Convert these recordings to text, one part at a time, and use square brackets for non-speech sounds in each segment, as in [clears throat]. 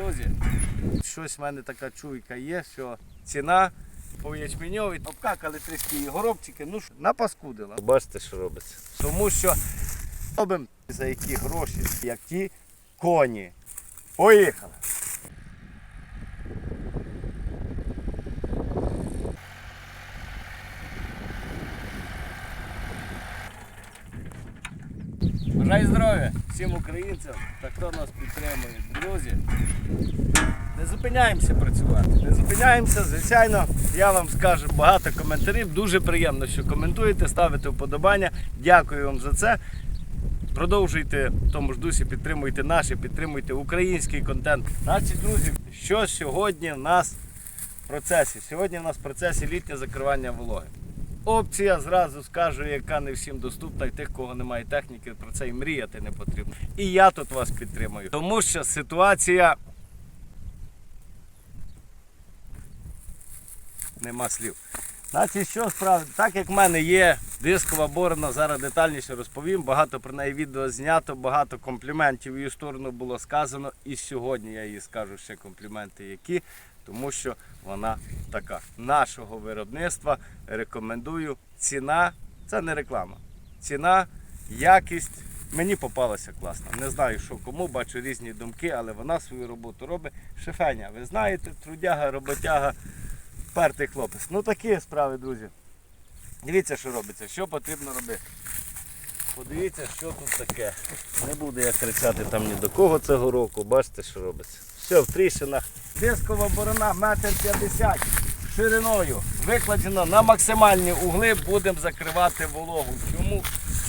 друзі, щось в мене така чуйка є, що ціна по ячменьові обкакали трішки і горобчики, ну що, напаскудила. Бачите, що робиться. Тому що робимо за які гроші, як ті коні. Поїхали! Бажаю здоров'я всім українцям та хто нас підтримує. Друзі, не зупиняємося працювати. Не зупиняємося. Звичайно, я вам скажу багато коментарів. Дуже приємно, що коментуєте, ставите вподобання. Дякую вам за це. Продовжуйте в тому ж дусі, підтримуйте наше, підтримуйте український контент. Наші друзі, що сьогодні в нас в процесі? Сьогодні в нас в процесі літнє закривання вологи. Опція зразу скажу, яка не всім доступна, і тих, кого немає техніки, про це і мріяти не потрібно. І я тут вас підтримую. Тому що ситуація. Нема слів. Значить, що справді, так як в мене є дискова борона, зараз детальніше розповім. Багато про неї відео знято, багато компліментів в її сторону було сказано. І сьогодні я їй скажу ще компліменти, які, тому що вона така. Нашого виробництва рекомендую. Ціна це не реклама. Ціна, якість. Мені попалася класно. Не знаю, що кому, бачу різні думки, але вона свою роботу робить. Шефеня, ви знаєте, трудяга, роботяга, пертий хлопець. Ну такі справи, друзі. Дивіться, що робиться, що потрібно робити. Подивіться, що тут таке. Не буду я кричати там ні до кого цього року. Бачите, що робиться. Все, в тріщинах. Дискова борона метр п'ятдесят шириною. Викладено на максимальні угли, будемо закривати вологу. Чому?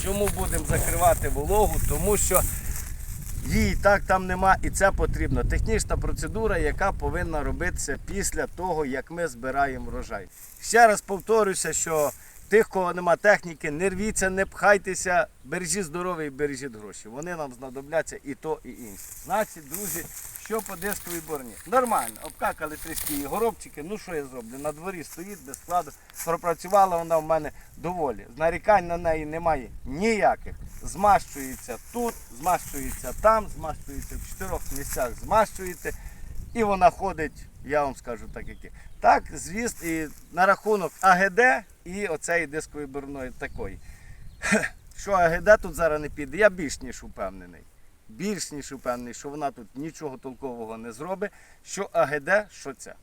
Чому будемо закривати вологу? Тому що її так там нема і це потрібно. Технічна процедура, яка повинна робитися після того, як ми збираємо врожай. Ще раз повторюся, що тих, кого нема техніки, не рвіться, не пхайтеся, бережіть здоров'я і бережіть гроші. Вони нам знадобляться і то, і інше. Значить, друзі, що по дисковій бороні? Нормально, обкакали трішки її горобчики. Ну що я зроблю? На дворі стоїть без складу. Пропрацювала вона в мене доволі. Нарікань на неї немає ніяких. Змащується тут, змащується там, змащується в чотирьох місцях, змащуєте. І вона ходить, я вам скажу так, як. Так, звісно, і на рахунок АГД і оцеї дискової борної такої. [laughs] Що АГД тут зараз не піде, я більш ніж упевнений. Більш ніж упевнений, що вона тут нічого толкового не зробить. Що АГД, що це.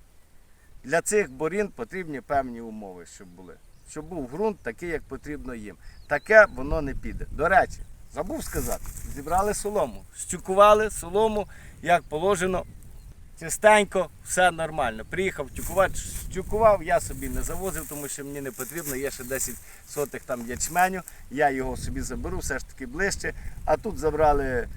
Для цих борін потрібні певні умови, щоб були. Щоб був ґрунт такий, як потрібно їм. Таке воно не піде. До речі, забув сказати, зібрали солому, стюкували солому, як положено, чистенько, все нормально. Приїхав тюкувати, стюкував, я собі не завозив, тому що мені не потрібно, є ще 10 сотих там ячменю, я його собі заберу, все ж таки ближче. А тут забрали,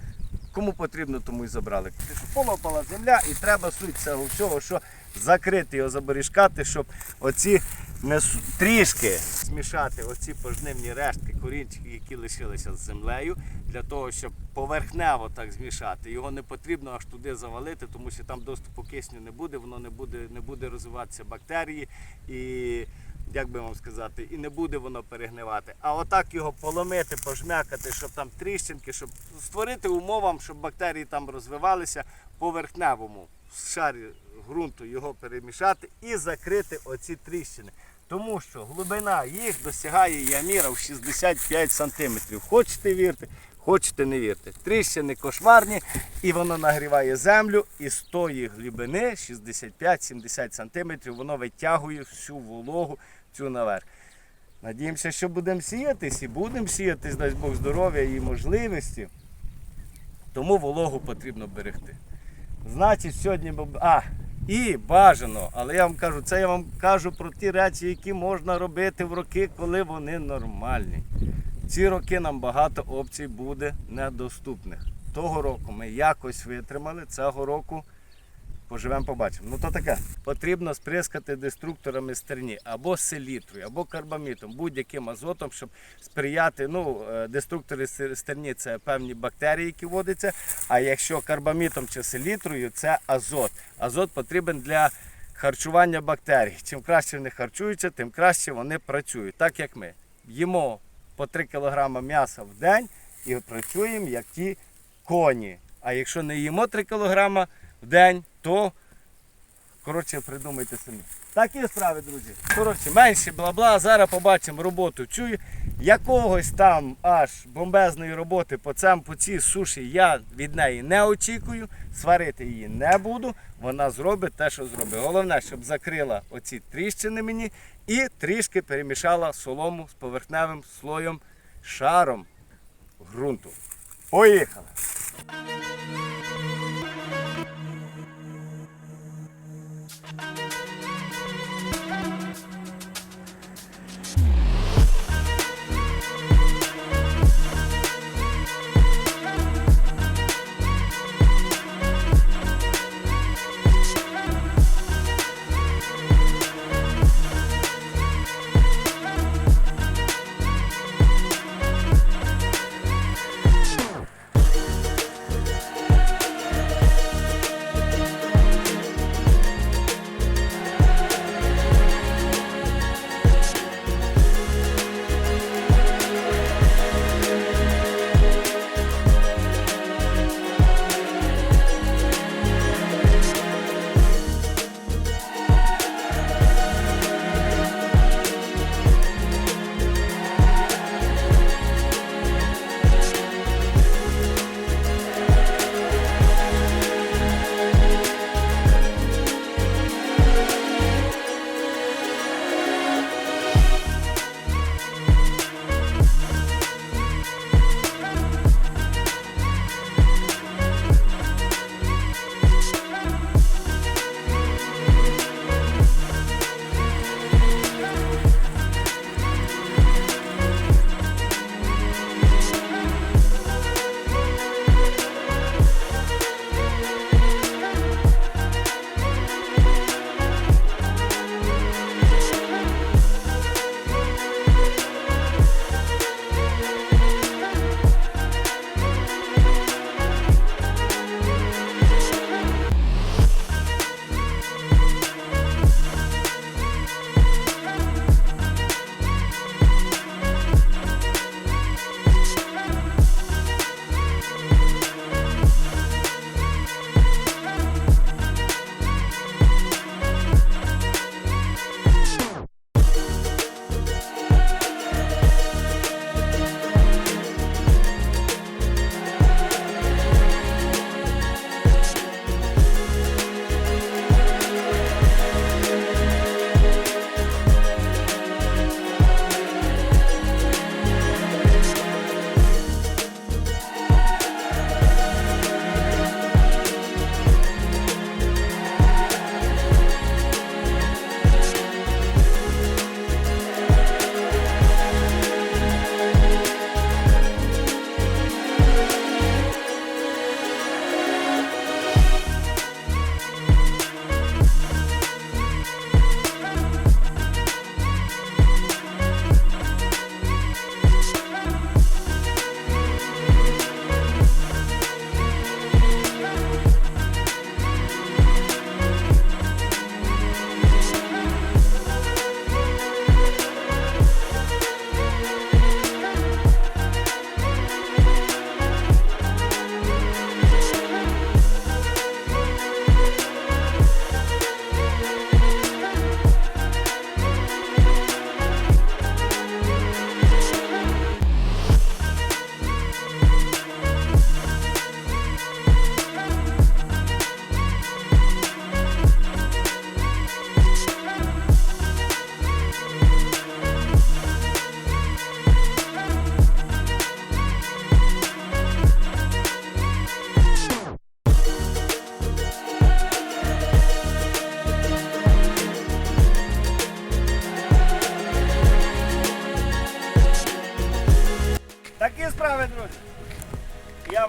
кому потрібно, тому і забрали. Полопала земля і треба суть цього всього, що закрити його, забережкати, щоб оці не трішки змішати оці пожнивні рештки, корінчики, які лишилися з землею, для того, щоб поверхнево так змішати. Його не потрібно аж туди завалити, тому що там доступу кисню не буде, воно не буде, не буде розвиватися бактерії і. Як би вам сказати, і не буде воно перегнивати. А отак його поломити, пожмякати, щоб там тріщинки, щоб створити умовам, щоб бактерії там розвивалися поверхневому шарі ґрунту його перемішати і закрити оці тріщини. Тому що глибина їх досягає яміра в 65 см. Хочете вірте, хочете не вірте. Тріщини кошмарні, і воно нагріває землю, і з тої глибини 65-70 см воно витягує всю вологу цю наверх. Надіємося, що будемо сіятись і будемо сіятись, дасть Бог здоров'я і можливості. Тому вологу потрібно берегти. Значить, сьогодні а, і бажано, але я вам кажу, це я вам кажу про ті речі, які можна робити в роки, коли вони нормальні. Ці роки нам багато опцій буде недоступних. Того року ми якось витримали, цього року поживемо, побачимо. Ну то таке. Потрібно сприскати деструкторами стерні або селітрою, або карбамітом, будь-яким азотом, щоб сприяти. Ну, е, деструктори стерні це певні бактерії, які водяться. А якщо карбамітом чи селітрою, це азот. Азот потрібен для харчування бактерій. Чим краще вони харчуються, тим краще вони працюють. Так як ми їмо по 3 кг м'яса в день і працюємо як ті коні. А якщо не їмо 3 кг, в день, то коротше придумайте самі. Такі справи, друзі. Коротше, менше бла-бла. Зараз побачимо роботу. Цю якогось там аж бомбезної роботи по цій суші я від неї не очікую. Сварити її не буду. Вона зробить те, що зробить. Головне, щоб закрила оці тріщини мені і трішки перемішала солому з поверхневим слоєм шаром ґрунту. Поїхали!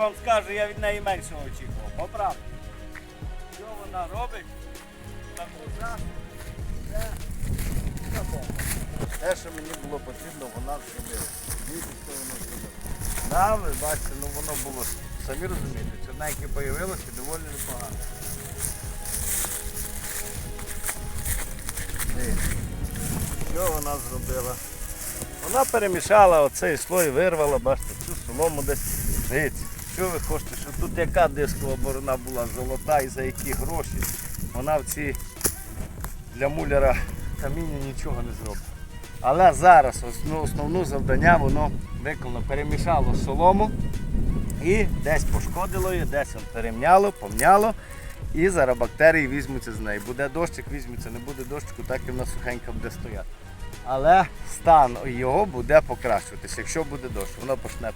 Вам скажу, я від неї меншого очікував. Поправду. Що вона робить? Це бомба. Те, що мені було потрібно, вона зробила. Дивіться, що вона зробила. Да, ви бачите, ну воно було, самі розумієте, чорненьке появилося доволі непогано. Дивіться. Що вона зробила? Вона перемішала оцей слой, вирвала, бачите, цю солому десь. Дивіться. Що ви хочете, що тут яка дискова борона була золота і за які гроші. Вона в ці для муляра каміння нічого не зробить. Але зараз основне завдання воно виконано, перемішало солому і десь пошкодило її, десь перемняло, помняло. І зараз бактерії візьмуться з неї. Буде дощик, візьметься, не буде дощику, так і вона сухенька буде стояти. Але стан його буде покращуватися. Якщо буде дощ, воно почне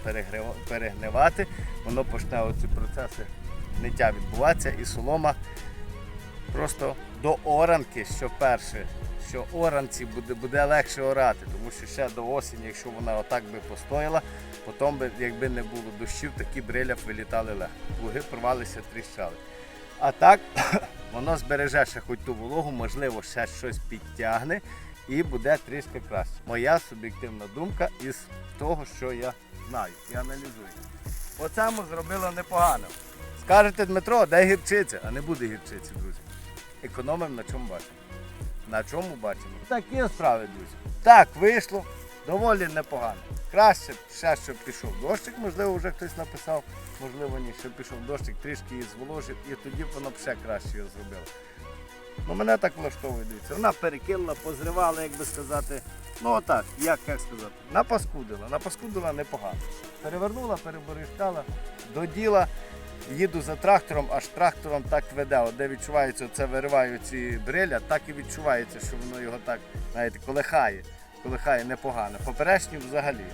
перегнивати, воно почне оці процеси ниття відбуватися і солома просто до оранки, що перше, що оранці буде, буде легше орати, тому що ще до осені, якщо вона отак би постояла, потім би, якби не було дощів, такі бриля б вилітали легко. Плуги порвалися, тріщали. А так [clears throat] воно збереже ще хоч ту вологу, можливо, ще щось підтягне і буде трішки краще. Моя суб'єктивна думка із того, що я знаю і аналізую. По цьому зробило непогано. Скажете, Дмитро, де гірчиця? А не буде гірчиці, друзі. Економимо на чому бачимо. На чому бачимо? Такі справи, друзі. Так, вийшло, доволі непогано. Краще ще, щоб пішов дощик, можливо, вже хтось написав, можливо, ні, щоб пішов дощик, трішки її зволожив, і тоді б воно б ще краще його зробило. Ну, мене так влаштовує, дивіться. Вона перекинула, позривала, як би сказати. Ну отак, як, як сказати, напаскудила. Напаскудила непогано. Перевернула, переборішкала, доділа. Їду за трактором, аж трактором так веде. От де відчувається, це вириваю ці бриля, так і відчувається, що воно його так, знаєте, колихає. Колихає непогано. Поперечні взагалі.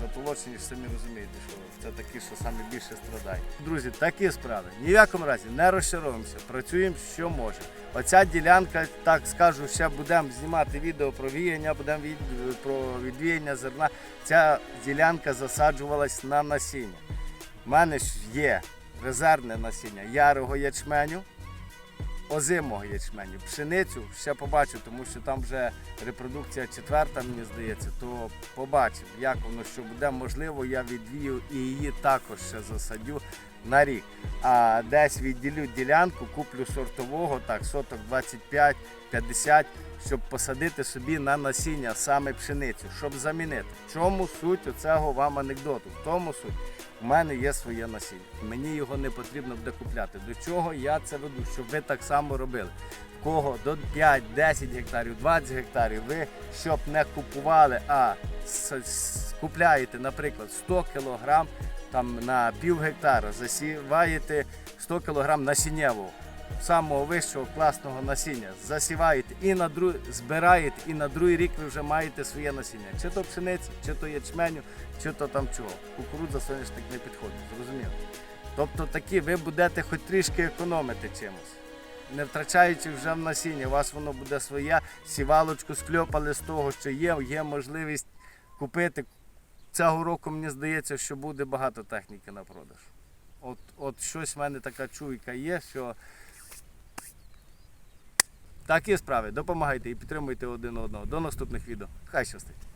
Затолочені самі розумієте, що це такі, що саме більше страдають. Друзі, такі справи. Ні в якому разі не розчаровуємося, працюємо, що може. Оця ділянка, так скажу, ще будемо знімати відео про віяння, будемо від, про відвіяння зерна. Ця ділянка засаджувалась на насіння. У мене ж є резервне насіння ярого ячменю, озимого ячменю, пшеницю ще побачу, тому що там вже репродукція четверта, мені здається, то побачимо, як воно що буде. Можливо, я відвію і її також ще засадю на рік. А десь відділю ділянку, куплю сортового, так, соток 25-50, щоб посадити собі на насіння саме пшеницю, щоб замінити. В чому суть оцього вам анекдоту? В тому суть. У мене є своє насіння. Мені його не потрібно буде купляти. До чого я це веду? Щоб ви так само робили. Кого до 5, 10 гектарів, 20 гектарів, ви щоб не купували, а купляєте, наприклад, 100 кг там на пів гектара, засіваєте 100 кг насіннєвого, самого вищого класного насіння, засіваєте і на друг... збираєте, і на другий рік ви вже маєте своє насіння. Чи то пшениці, чи то ячменю, чи то там чого. Кукурудза соняшник не підходить, зрозуміло. Тобто такі ви будете хоч трішки економити чимось. Не втрачаючи вже в насіння, у вас воно буде своє, сівалочку скльопали з того, що є, є можливість купити. Цього року мені здається, що буде багато техніки на продаж. От, от щось в мене така чуйка є, що такі справи. Допомагайте і підтримуйте один одного. До наступних відео. Хай щастить.